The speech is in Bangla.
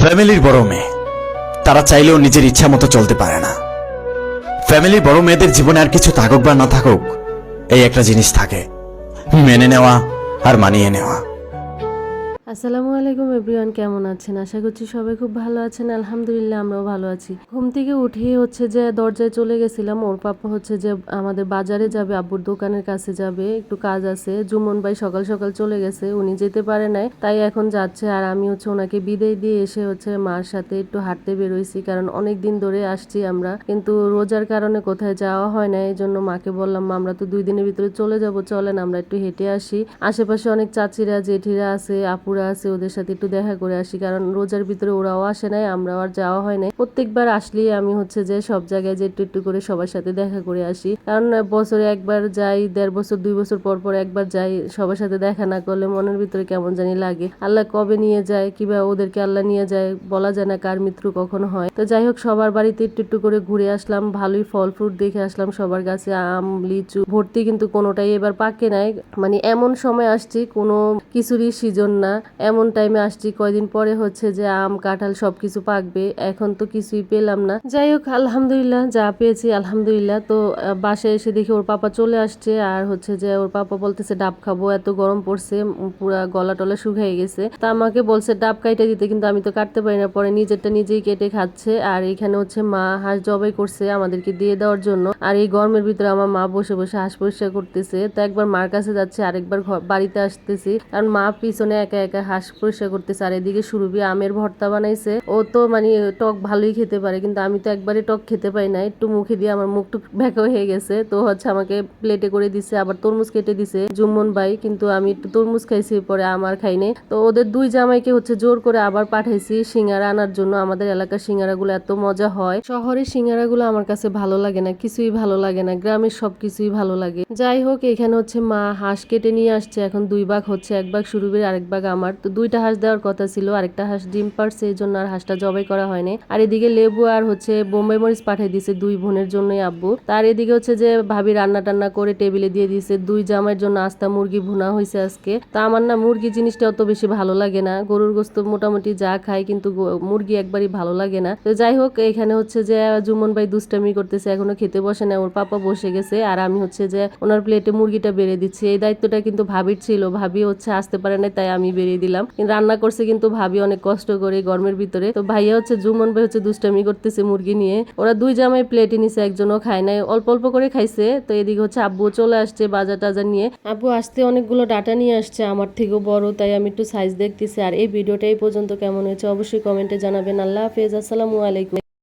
ফ্যামিলির বড় মেয়ে। তারা চাইলেও নিজের ইচ্ছা মতো চলতে পারে না। ফ্যামিলির বড় মেয়েদের জীবনে আর কিছু থাকুক বা না থাকুক, এই একটা জিনিস থাকে। মেনে নেওয়া আর মানিয়ে নেওয়া। আসসালামু আলাইকুম এভরিওয়ান, কেমন আছেন? আশা করছি সবাই খুব ভালো আছেন। আলহামদুলিল্লাহ, আমরাও ভালো আছি। ঘুম থেকে উঠিয়ে হচ্ছে যে দরজায় চলে গেছিলাম। ওর পাপা হচ্ছে যে আমাদের বাজারে যাবে, আব্বুর দোকানের কাছে যাবে। একটু কাজ আছে। জুমন ভাই সকাল সকাল চলে গেছে, উনি যেতে পারে নাই। তাই এখন যাচ্ছে আর আমি হচ্ছে ওনাকে বিদায় দিয়ে এসে হচ্ছে মার সাথে একটু হাঁটতে বেরোইছি। কারণ অনেক দিন ধরে আসছি আমরা। কিন্তু রোজার কারণে কোথায় যাওয়া হয় না এই জন্য মাকে বললাম, মা, আমরা তো দুই দিনের ভিতরে চলে যাব, চলেন, আমরা একটু হেঁটে আসি। আশেপাশে অনেক চাচিরা, জেঠিরা আছে, আপুরা আছে ওদের সাথে একটু দেখা করে আসি। কারণ রোজার ভিতরে ওরাও আসে নাই, আমরাও আর যাওয়া হয় নাই। প্রত্যেকবার আসলেই আমি হচ্ছে যে সব জায়গায় যে একটু একটু করে সবার সাথে দেখা করে আসি। কারণ বছরে একবার যাই, দেড় বছর, দুই বছর পর পর একবার যাই, সবার সাথে দেখা না করলে মনের ভিতরে কেমন জানি লাগে। আল্লাহ কবে নিয়ে যায়, কিংবা ওদেরকে আল্লাহ নিয়ে যায়, বলা যায় না কার মৃত্যু কখন হয়। তো যাই হোক, সবার বাড়িতে একটু একটু করে ঘুরে আসলাম, ভালোই ফল ফ্রুট দেখে আসলাম সবার কাছে, আম, লিচু। ভর্তি কিন্তু কোনোটাই এবার পাকে নাই। মানে এমন সময় আসছি, কোনো কিছুরই সিজন না। এমন টাইমে আসছি, কয়দিন পরে হচ্ছে যে আম, কাঁঠাল সবকিছু পাকবে, এখন তো কিছুই পেলাম না। যাই হোক, আলহামদুলিল্লাহ যা পেয়েছি, আলহামদুলিল্লাহ। তো বাসায় এসে দেখি ওর পাপা চলে আসছে, আর হচ্ছে যে ওর পাপা বলতেছে, ডাব খাব, এত গরম পড়ছে পুরা গলা টলা শুকিয়ে গেছে। তা আমাকে বলছে, ডাব কাইটে দিতে, কিন্তু আমি তো কাটতে পারি না। পরে নিজেরটা নিজেই কেটে খাচ্ছে, আর এখানে হচ্ছে মা হাঁস জবাই করছে আমাদেরকে দিয়ে দেওয়ার জন্য। আর এই গরমের ভিতরে আমার মা বসে বসে হাঁস পরিষ্কার করতেছে। তো একবার মার কাছে যাচ্ছে, আরেকবার বাড়িতে আসতেছি। কারণ মা পিছনে একা একা হাঁস পরিষ্কার করতেছে, আর এদিকে সুরভি আমের ভর্তা বানাইছে। ও তো মানে টক ভালোই খেতে পারে, কিন্তু আমি তো একবারে টক খেতে পাই না। একটু মুখে দিয়ে আমার মুখ টুক ব্যাকা হয়ে গেছে। তো হচ্ছে আমাকে প্লেটে করে দিছে, আবার তরমুজ কেটে দিছে। জুম্মন ভাই, কিন্তু আমি একটু তরমুজ খাইছি, পরে আমার খাইনি তো ওদের দুই জামাইকে হচ্ছে জোর করে আবার পাঠাইছি সিঙ্গারা আনার জন্য। আমাদের এলাকার সিঙ্গারাগুলো এত মজা হয়। শহরের সিঙ্গারাগুলো আমার কাছে ভালো লাগে না, কিছুই ভালো লাগে না। গ্রামের সব কিছুই ভালো লাগে। যাই হোক, এখানে হচ্ছে মা হাঁস কেটে নিয়ে আসছে। এখন দুই ভাগ হচ্ছে, এক ভাগ সুরভির, আরেক ভাগ আমার। তো দুইটা হাঁস দেওয়ার কথা ছিল, আরেকটা হাঁস ডিম পারছে এই জন্য আর হাঁসটা জবাই করা হয়নি। আর এদিকে লেবু আর হচ্ছে বোম্বে মরিচ পাঠিয়ে দিছে দুই বোনের জন্যই আব্বু। তার এদিকে হচ্ছে যে ভাবি রান্না টান্না করে টেবিলে দিয়ে দিছে দুই জামাইয়ের জন্য আস্তা মুরগি ভুনা হয়েছে আজকে। তা আমার না মুরগি জিনিসটা অত বেশি ভালো লাগে না। গরুর গোস্ত মোটামুটি যা খাই, কিন্তু মুরগি একবারই ভালো লাগে না। তো যাই হোক, এখানে হচ্ছে যে জুমন ভাই দুষ্টামি করতেছে, এখনও খেতে বসে না, ওর পাপা বসে গেছে। আর আমি হচ্ছে যে ওনার প্লেটে মুরগিটা বেড়ে দিচ্ছি। এই দায়িত্বটা কিন্তু ভাবির ছিল। ভাবি হচ্ছে আসতে পারে না তাই আমি বেরিয়ে দিলাম। কিন্তু রান্না করছে কিন্তু ভাবি অনেক কষ্ট করে গরমের ভিতরে। তো ভাইয়া হচ্ছে জুমন ভাই হচ্ছে দুষ্টামি করতেছে মুরগি নিয়ে। ওরা দুই জামাই প্লেটে নিছে, একজনও খায় নাই। অল্প অল্প করে খাইছে। তো এদিকে হচ্ছে আব্বু চলে আসছে বাজার টাজার নিয়ে। আব্বু আসতে অনেকগুলো ডাটা নিয়ে আসছে, আমার থেকেও বড়, তাই আমি একটু সাইজ দেখতেছি। আর এই ভিডিওটা এই পর্যন্ত কেমন হয়েছে অবশ্যই কমেন্টে জানাবেন। আল্লাহ হাফেজ। আসসালামু আলাইকুম।